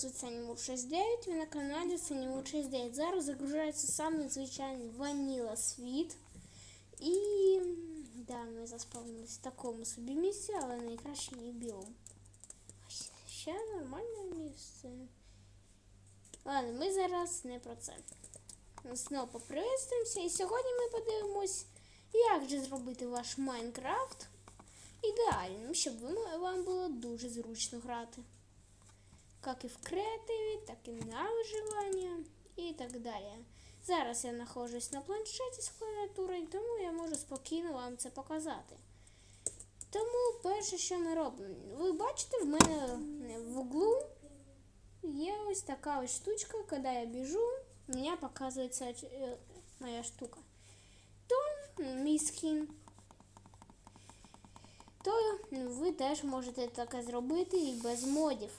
звуть Санімур 69, ви на каналі Санімур 69. Зараз загружається саме звичайний ваніла світ. І да, ми заспавнились в такому собі місці, але найкраще не. Ось Ще нормальне місце. Ладно, ми зараз не про це. Знову поприветствуємося. І сьогодні ми подивимось, як же зробити ваш Майнкрафт ідеальним, щоб вам було дуже зручно грати. Як і в креативі, так і на виживання і так далі. Зараз я знаходжусь на планшеті з клавіатурою, тому я можу спокійно вам це показати. Тому перше, що ми робимо, ви бачите, в мене в углу є ось така ось штучка, коли я біжу, у мене показується е, моя штука. То мій скін. То ви теж можете таке зробити і без модів.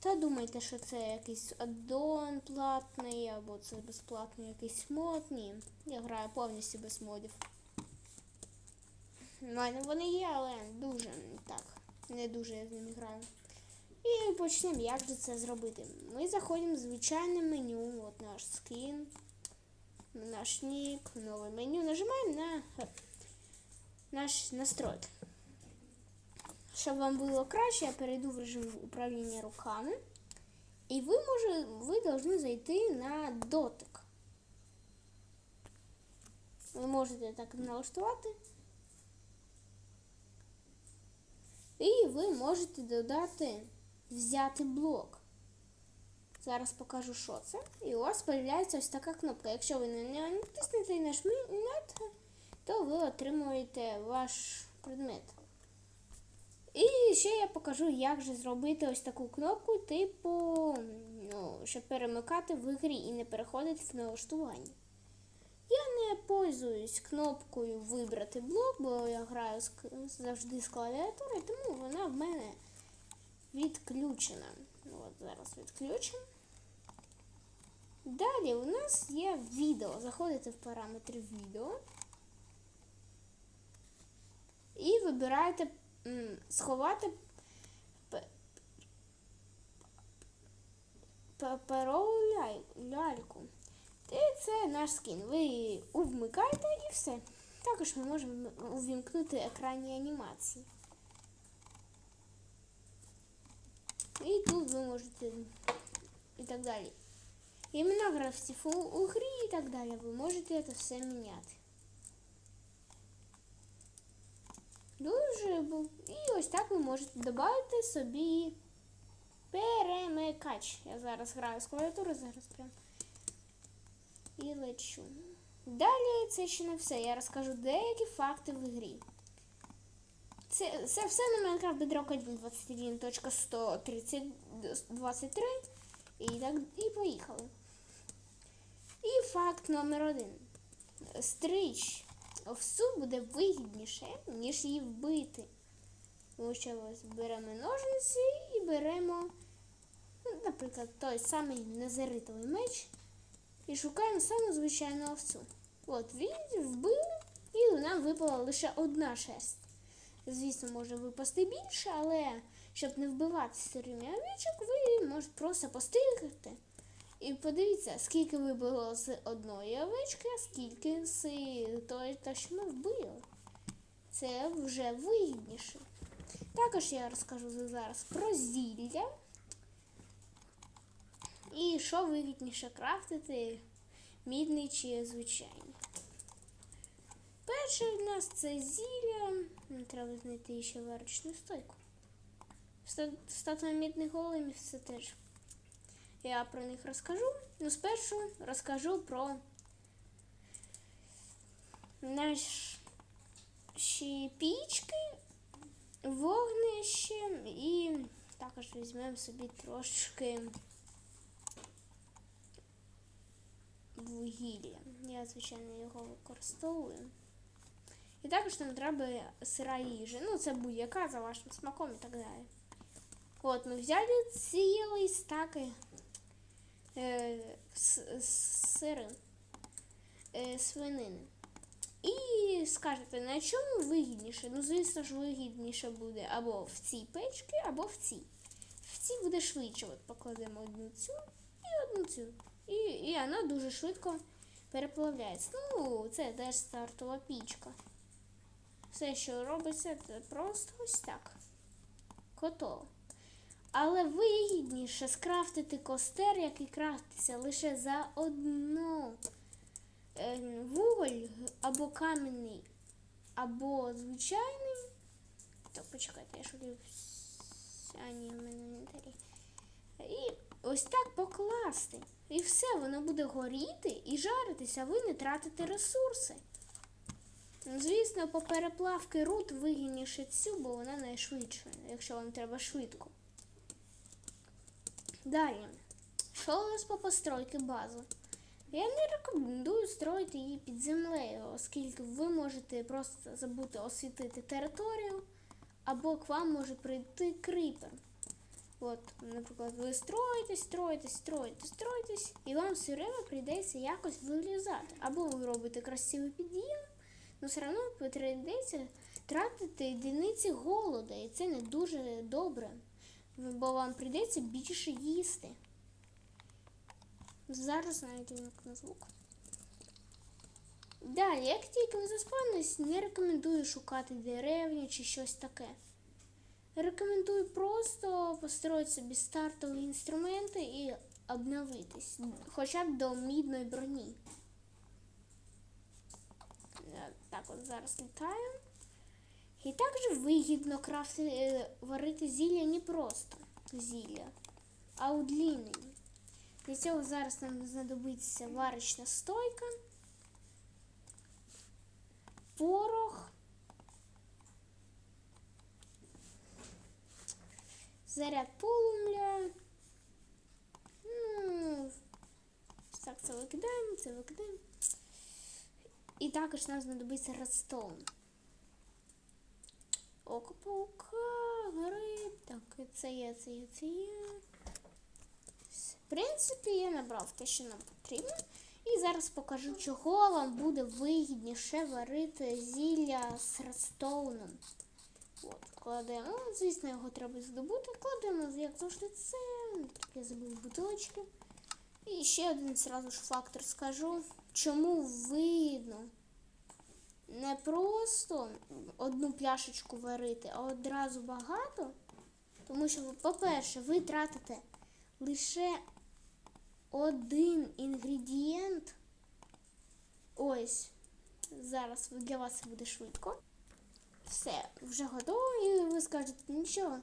Та думаєте, що це якийсь аддон платний, або це безплатний якийсь мод. Ні, я граю повністю без модів. У мене вони є, але дуже так, не дуже я з ними граю. І почнемо, як же це зробити. Ми заходимо в звичайне меню, от наш скін, наш нік, нове меню. Нажимаємо на е, наш настройки. Щоб вам було краще, я перейду в режим управління руками. І ви може, ви повинні зайти на дотик. Ви можете так налаштувати. І ви можете додати взяти блок. Зараз покажу, що це. І у вас з'являється ось така кнопка. Якщо ви на неї натиснете і нажмете, то ви отримуєте ваш предмет. І ще я покажу, як же зробити ось таку кнопку, типу, ну, щоб перемикати в грі і не переходити в налаштування. Я не пользуюсь кнопкою вибрати блок, бо я граю завжди з клавіатури, тому вона в мене відключена. От зараз відключимо. Далі у нас є відео. Заходите в параметри відео і вибираєте сховати п- паперову ляй- ляльку. І це наш скін. Ви увмикаєте і все. Також ми можемо увімкнути екранні анімації. І тут ви можете і так далі. Імена гравців у, у грі і так далі. Ви можете це все міняти. Дуже бу- і ось так ви можете додати собі перемикач. Я зараз граю з клавіатури, зараз прям і лечу. Далі це ще не все. Я розкажу деякі факти в грі. Це, це все на Minecraft Bedrock 1.21.130.23 і так і поїхали. І факт номер один. Стрич овсу буде вигідніше, ніж її вбити. Тому що беремо ножниці і беремо, ну, наприклад, той самий незаритовий меч і шукаємо саму звичайну овцю. От, він вбили, і нам випала лише одна шерсть. Звісно, може випасти більше, але щоб не вбивати сирими овечок, ви можете просто постригати. І подивіться, скільки вибило з одної овечки, а скільки з та, що ми вбили. Це вже вигідніше. Також я розкажу зараз про зілля. І що вигідніше крафтити, мідний чи звичайний. Перше в нас це зілля. Треба знайти ще варочну стойку. Ста- Статуя мідних големів це теж. Я про них розкажу. Ну, спершу розкажу про наші пічки, вогнище і також візьмемо собі трошки вугілля. Я, звичайно, його використовую. І також нам треба сира їжа. Ну, це будь-яка за вашим смаком і так далі. От, ми взяли цілий стаки е, с- с- сири, е, свинини. І скажете, на чому вигідніше? Ну, звісно ж, вигідніше буде або в цій печці, або в цій. В цій буде швидше. От покладемо одну цю і одну цю. І, і вона дуже швидко переплавляється. Ну, це теж стартова пічка. Все, що робиться, це просто ось так. Готово. Але вигідніше скрафтити костер, який крафтиться лише за одну е, вуголь або кам'яний, або звичайний. Так, почекайте, я шукаю. А, ні, в мене інвентарі. І ось так покласти. І все, воно буде горіти і жаритися, а ви не тратите ресурси. Звісно, по переплавки рут вигідніше цю, бо вона найшвидша, якщо вам треба швидко. Далі. Що у нас по постройки бази? Я не рекомендую строїти її під землею, оскільки ви можете просто забути освітити територію, або к вам може прийти крипер. От, наприклад, ви строїтесь, строїтесь, строїтесь, строїтесь, і вам все время прийдеться якось вилізати. Або ви робите красивий під'їм, але все одно прийдеться тратити одиниці голода, і це не дуже добре, бо вам прийдеться більше їсти. Зараз навіть вимкну звук. Далі, як тільки ви заспавнитесь, не рекомендую шукати деревню чи щось таке. Рекомендую просто построїти собі стартові інструменти і обновитись, хоча б до мідної броні. Е, Так от зараз літаємо. І також вигідно крафти, е, варити зілля не просто зілля, а удлінені. Для цього зараз нам знадобиться варочна стойка, порох, заряд полум'я. Ну, так, це викидаємо, це викидаємо. І також нам знадобиться редстоун. Око паука, гриб. Так, це є, це є, це є. В принципі, я набрав те, що нам потрібно. І зараз покажу, чого вам буде вигідніше варити зілля з редстоуном. От, кладемо. Ну, звісно, його треба здобути. Кладемо, як завжди, це. Я забув бутилочки. І ще один зразу ж фактор скажу, чому видно не просто одну пляшечку варити, а одразу багато. Тому що, по-перше, ви тратите лише один інгредієнт. Ось, зараз для вас це буде швидко. Все, вже готово, і ви скажете, нічого.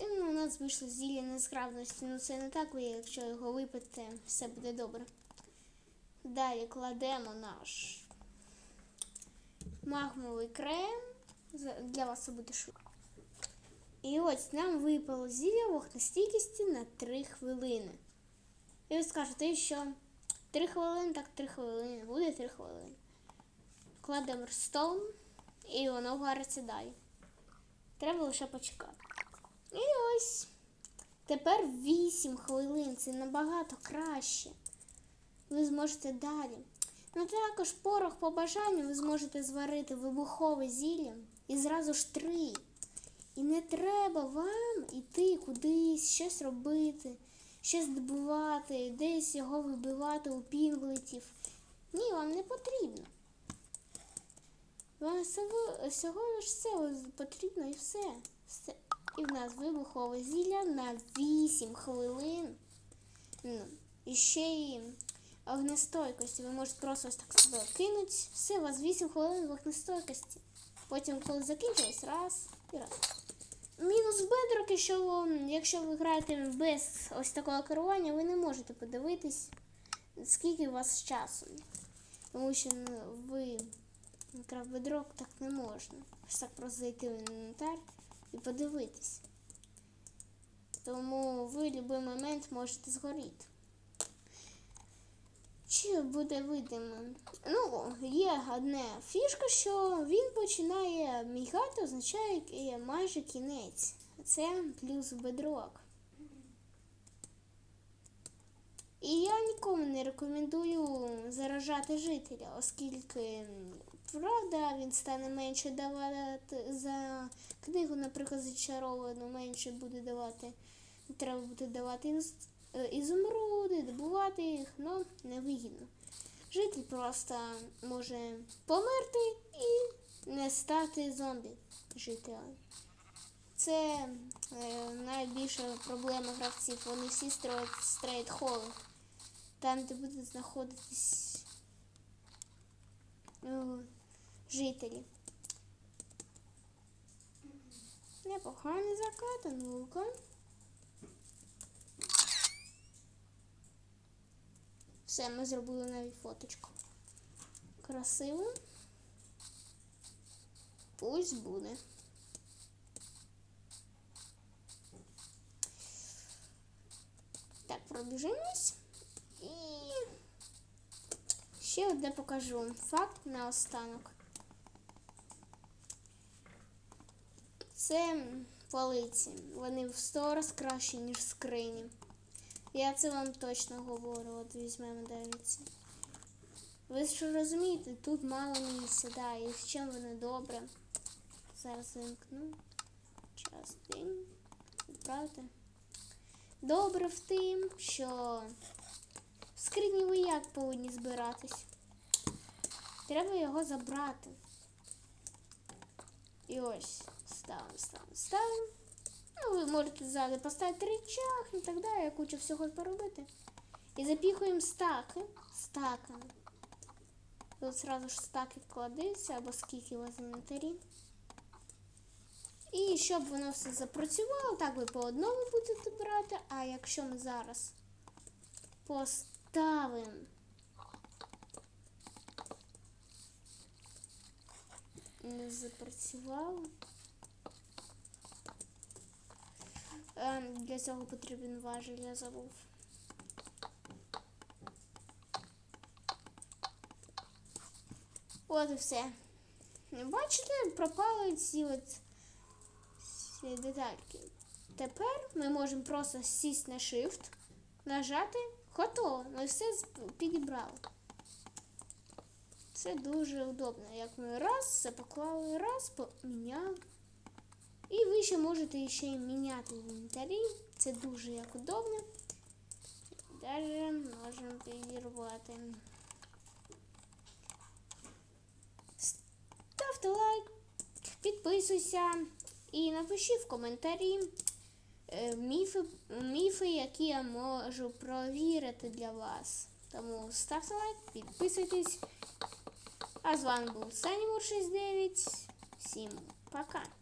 І, ну, у нас вийшло зілля несправності, ну це не так, ви, якщо його випити, все буде добре. Далі кладемо наш магмовий крем. Для вас це буде швидко. І ось нам випало зілля вогнестійкості на 3 хвилини. І ви скажете, що 3 хвилини, так 3 хвилини, буде 3 хвилини. Кладемо рстоун і воно вариться далі. Треба лише почекати. І ось. Тепер 8 хвилин. Це набагато краще. Ви зможете далі. Ну також порох по бажанню ви зможете зварити вибухове зілля і зразу ж три. І не треба вам іти кудись, щось робити, щось добувати, десь його вибивати у пінглетів. Ні, вам не потрібно. Вам всього, лиш це потрібно і все. все. І в нас вибухове зілля на 8 хвилин. Ну, і ще й огнестойкості. Ви можете просто ось так себе кинути. Все, у вас 8 хвилин вогнестойкості. Потім, коли закінчилось, раз і раз. Мінус бедроки, що якщо ви граєте без ось такого керування, ви не можете подивитись, скільки у вас часу. Тому що ви Крафт бедрок так не можна. Ось так просто зайти в інвентар і подивитись. Тому ви в будь-який момент можете згоріти. Чи буде видимо? Ну, є одна фішка, що він починає мігати, означає майже кінець. Це плюс бедрок. І я нікому не рекомендую заражати жителя, оскільки, правда, він стане менше давати за книгу, наприклад, зачаровану, менше буде давати. Треба буде давати ізумруди, добувати їх, але невигідно. Житель просто може померти і не стати зомбі жителем. Це е, найбільша проблема гравців. Вони всі строять стрейт холи. Там, де будуть знаходитись е, жителі. Непоганий закат, а Все, ми зробили навіть фоточку. Красиво. Пусть буде. Так, пробіжимось. І ще одне покажу. Факт наостанок. Це полиці. Вони в 100 раз кращі, ніж скрині. Я це вам точно говорю. От візьмемо дивіться. Ви ж розумієте, тут мало місця, да, і з чим воно добре. Зараз вимкну. Час день. Правда? Добре в тим, що в скрині ви як повинні збиратись. Треба його забрати. І ось ставимо, ставимо, ставимо. Ну, ви можете ззаду поставити речах і так далі, кучу всього поробити. І запіхуємо стаки стаками. Тут сразу ж стаки вкладаються або скільки у вас інвентарі. І щоб воно все запрацювало, так ви по одному будете брати, а якщо ми зараз поставимо не запрацювало. Для цього потрібен важіль, я забув. От і все. Бачите, пропали ці от ці детальки. Тепер ми можемо просто сісти на Shift, нажати, готово. Ми все підібрали. Це дуже удобно. Як ми раз, все поклали, раз, поміняли. І ви ще можете ще й міняти інвентарі. Це дуже як удобно. Даже можемо підірвати. Ставте лайк, підписуйся і напиши в коментарі е, міфи, міфи, які я можу провірити для вас. Тому ставте лайк, підписуйтесь. А з вами був Санімур 69. Всім пока!